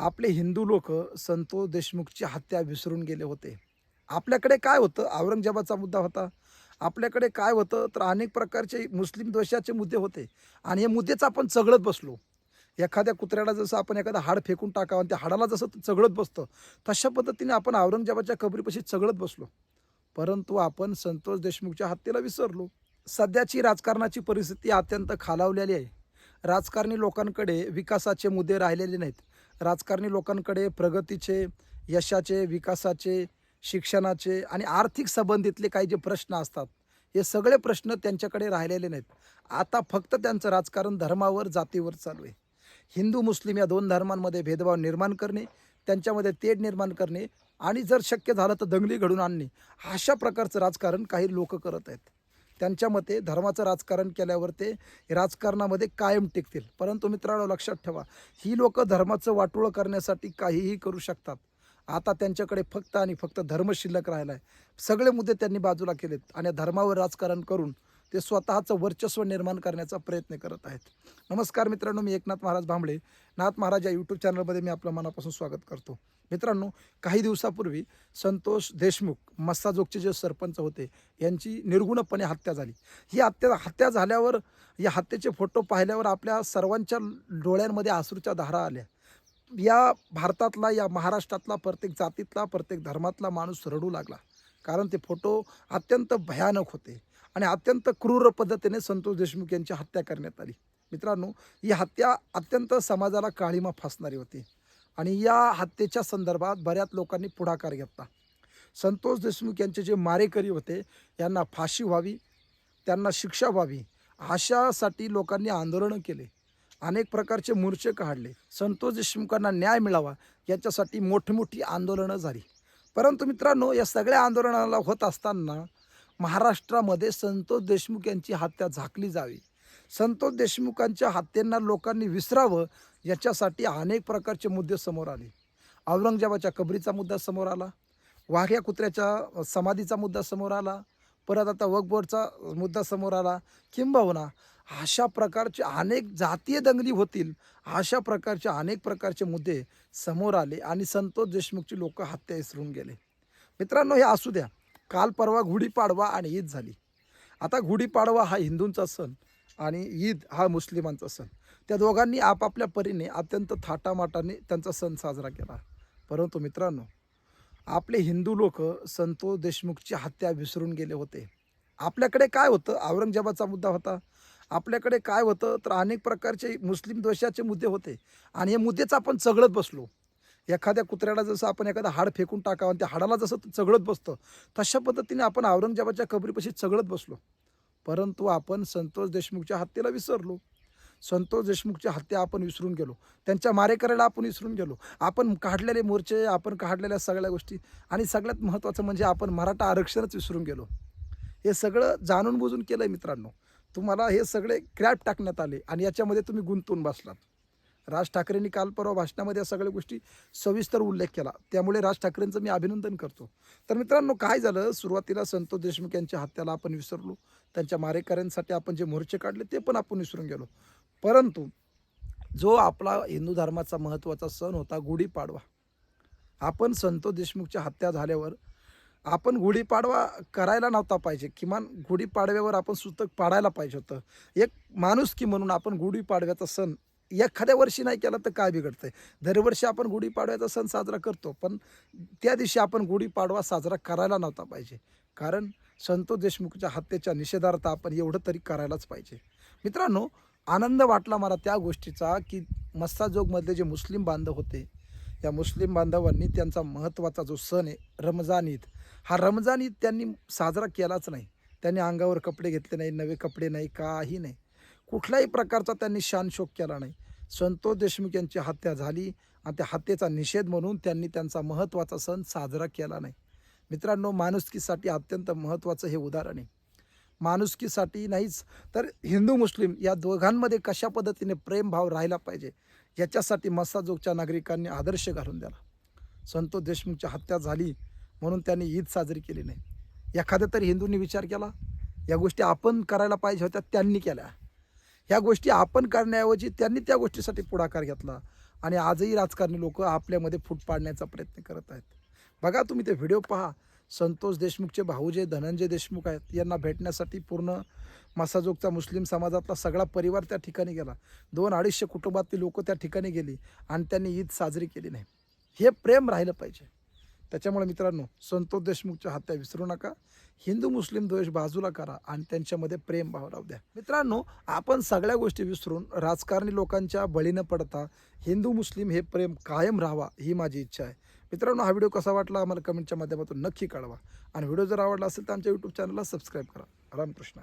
आपले हिंदू लोक संतोष देशमुखची हत्या विसरून गेले होते. आपल्याकडे काय होतं? औरंगजेबाचा मुद्दा होता. आपल्याकडे काय होतं? तर अनेक प्रकारचे मुस्लिम द्वेषाचे मुद्दे होते. आणि या मुद्देचं आपण चघळत बसलो. एखाद्या कुत्र्याला जसं आपण एखादं हाड फेकून टाकावं आणि त्या हाडाला जसं चघळत बसतं तशा पद्धतीने आपण औरंगजेबाच्या कबरीपाशी चघळत बसलो. परंतु आपण संतोष देशमुखच्या हत्येला विसरलो. सध्याची राजकारणाची परिस्थिती अत्यंत खालावलेली आहे. राजकारणी लोकांकडे विकासाचे मुद्दे राहिलेले नाहीत. राजकारणी लोकांकडे प्रगतीचे यशाचे विकासाचे शिक्षणाचे आणि आर्थिक संबंधितले काही जे प्रश्न असतात हे सगळे प्रश्न त्यांच्याकडे राहिलेले नाहीत. आता फक्त त्यांचं राजकारण धर्मावर जातीवर चालू आहे. हिंदू मुस्लिम या दोन धर्मांमध्ये भेदभाव निर्माण करणे त्यांच्यामध्ये तेढ निर्माण करणे आणि जर शक्य झालं तर दंगली घडून आणणे अशा प्रकारचं राजकारण काही लोक करत आहेत. त्यांच्या मते धर्माचं राजकारण केल्यावर ते राजकारणामध्ये कायम टिकतील. परंतु मित्रांनो लक्षात ठेवा ही लोक धर्माचं वाटोळं करण्यासाठी काहीही करू शकतात. आता त्यांच्याकडे फक्त आणि फक्त धर्म शिल्लक राहिला आहे सगळे मुद्दे त्यांनी बाजूला केलेत आणि धर्मावर राजकारण करून ते स्वतःचं वर्चस्व निर्माण करण्याचा प्रयत्न करत आहेत. नमस्कार मित्रांनो मी एकनाथ महाराज भांबळे. नाथ महाराज या यूट्यूब चॅनलमध्ये मी आपलं मनापासून स्वागत करतो. मित्रांनो काही दिवसापूर्वी संतोष देशमुख मस्साजोगचे जे सरपंच होते यांची निर्गुणपणे हत्या झाली. ही हत्या हत्या झाल्यावर या हत्येचे फोटो पाहिल्यावर आपल्या सर्वांच्या डोळ्यांमध्ये आसरूच्या धारा आल्या. या भारतातला या महाराष्ट्रातला प्रत्येक जातीतला प्रत्येक धर्मातला माणूस रडू लागला. कारण ते फोटो अत्यंत भयानक होते. आणि अत्यंत क्रूर पद्धतीने संतोष देशमुख यांची हत्या करण्यात आली. मित्रांनो ही हत्या अत्यंत समाजाला काळीमा फासणारी होती आणि या हत्येच्या संदर्भात बऱ्याच लोकांनी पुढाकार घेतला. संतोष देशमुख यांचे जे मारेकरी होते यांना फाशी व्हावी त्यांना शिक्षा व्हावी अशासाठी लोकांनी आंदोलनं केले. अनेक प्रकारचे मोर्चे काढले. संतोष देशमुखांना न्याय मिळावा याच्यासाठी मोठमोठी आंदोलनं झाली. परंतु मित्रांनो या सगळ्या आंदोलनाला होत असताना महाराष्ट्रामध्ये संतोष देशमुख यांची हत्या झाकली जावी. संतोष देशमुखांच्या हत्येंना लोकांनी विसरावं याच्यासाठी अनेक प्रकारचे मुद्दे समोर आले. औरंगजेबाच्या कबरीचा मुद्दा समोर आला. वाघ्या कुत्र्याच्या समाधीचा मुद्दा समोर आला. परत आता वकबोर्डचा मुद्दा समोर आला. किंबहुना अशा प्रकारचे अनेक जातीय दंगली होतील अशा प्रकारचे अनेक प्रकारचे मुद्दे समोर आले आणि संतोष देशमुखची लोक हत्या विसरून गेले. मित्रांनो हे असू द्या. काल परवा गुढीपाडवा आणि ईद झाली. आता गुढीपाडवा हा हिंदूंचा सण आणि ईद हा मुस्लिमांचा सण. त्या दोघांनी आपापल्या परीने अत्यंत थाटामाटाने त्यांचा सण साजरा केला. परंतु मित्रांनो आपले हिंदू लोक संतोष देशमुखची हत्या विसरून गेले होते. आपल्याकडे काय होतं? औरंगजेबाचा मुद्दा होता. आपल्याकडे काय होतं? तर अनेक प्रकारचे मुस्लिम द्वेषाचे मुद्दे होते. आणि या मुद्द्याचं आपण चघळत बसलो. एखाद्या कुत्र्याला जसं आपण एखादं हाड फेकून टाकावं आणि त्या हाडाला जसं चघळत बसतं तशा पद्धतीने आपण औरंगजेबाच्या कबरीपाशी चघळत बसलो. परंतु आपण संतोष देशमुखच्या हत्येला विसरलो. संतोष देशमुखची हत्या आपण विसरून गेलो. त्यांच्या मारेकऱ्याला आपण विसरून गेलो. आपण काढलेले मोर्चे आपण काढलेल्या सगळ्या गोष्टी आणि सगळ्यात महत्त्वाचं म्हणजे आपण मराठा आरक्षणच विसरून गेलो. हे सगळं जाणून बुजून केलं आहे मित्रांनो. तुम्हाला हे सगळे क्रॅप टाकण्यात आले आणि याच्यामध्ये तुम्ही गुंतून बसलात. राज ठाकरेंनी काल परवा भाषणामध्ये या सगळ्या गोष्टी सविस्तर उल्लेख केला. त्यामुळे राज ठाकरेंचं मी अभिनंदन करतो. तर मित्रांनो काय झालं? सुरुवातीला संतोष देशमुख यांच्या हत्याला आपण विसरलो. त्यांच्या मारेकऱ्यांसाठी आपण जे मोर्चे काढले ते पण आपण विसरून गेलो. परंतु जो आपला हिंदू धर्माचा महत्त्वाचा सण होता गुढीपाडवा. आपण संतोष देशमुखच्या हत्या झाल्यावर आपण गुढीपाडवा करायला नव्हता पाहिजे. किमान गुढीपाडव्यावर आपण सुतक पाडायला पाहिजे होतं. एक माणूस की म्हणून आपण गुढीपाडव्याचा सण एखाद्या वर्षी नाही केला तर काय बिघडतंय? दरवर्षी आपण गुढीपाडव्याचा सण साजरा करतो पण त्या दिवशी आपण गुढीपाडवा साजरा करायला नव्हता पाहिजे. कारण संतोष देशमुखच्या हत्येच्या निषेधार्थ आपण एवढं तरी करायलाच पाहिजे. मित्रांनो आनंद वाटला मला त्या गोष्टीचा की मस्साजोगमधले जे मुस्लिम बांधव होते या मुस्लिम बांधवांनी त्यांचा महत्त्वाचा जो सण आहे रमजान ईद हा रमजान ईद त्यांनी साजरा केलाच नाही. त्यांनी अंगावर कपडे घेतले नाही नवे कपडे नाही काही नाही. कुठल्याही प्रकारचा त्यांनी शानशोक केला नाही. संतोष देशमुख यांची हत्या झाली आणि त्या हत्येचा निषेध म्हणून त्यांनी त्यांचा महत्त्वाचा सण साजरा केला नाही. मित्रांनो माणुसकीसाठी अत्यंत महत्त्वाचं हे उदाहरण आहे. माणुसकीसाठी नाहीच तर हिंदू मुस्लिम या दोघांमध्ये कशा पद्धतीने प्रेमभाव राहिला पाहिजे? याच्यासाठी मस्साजोगच्या नागरिकांनी आदर्श घालून द्याला. संतोष देशमुखची हत्या झाली म्हणून त्यांनी ईद साजरी केली नाही. एखाद्या तरी हिंदूंनी विचार केला या गोष्टी आपण करायला पाहिजे होत्या त्यांनी केल्या. ह्या गोष्टी आपण करण्याऐवजी त्यांनी त्या गोष्टीसाठी पुढाकार घेतला. आणि आजही राजकारणी लोक आपल्यामध्ये फूट पाडण्याचा प्रयत्न करत आहेत. बघा तुम्ही ते व्हिडिओ पहा. संतोष देशमुखचे भाऊ जे धनंजय देशमुख आहेत. यांना भेटण्यासाठी पूर्ण मसाजोगचा मुस्लिम समाजातला सगळा परिवार त्या ठिकाणी गेला. दोन अडीचशे कुटुंबातली लोक त्या ठिकाणी गेली आणि त्यांनी ईद साजरी केली नाही. हे प्रेम राहिलं पाहिजे. त्याच्यामुळे मित्रांनो संतोष देशमुखच्या हत्या विसरू नका. हिंदू मुस्लिम द्वेष बाजूला करा आणि त्यांच्यामध्ये प्रेम भाव राहू द्या. मित्रांनो आपण सगळ्या गोष्टी विसरून राजकारणी लोकांच्या बळी न पडता हिंदू मुस्लिम हे प्रेम कायम राहावा ही माझी इच्छा आहे. मित्रांनो हा व्हिडिओ कसा वाटला आम्हाला कमेंटच्या माध्यमातून नक्की कळवा. आणि व्हिडिओ जर आवडला असेल तर आमच्या यूट्यूब चॅनलला सबस्क्राईब करा. रामकृष्ण.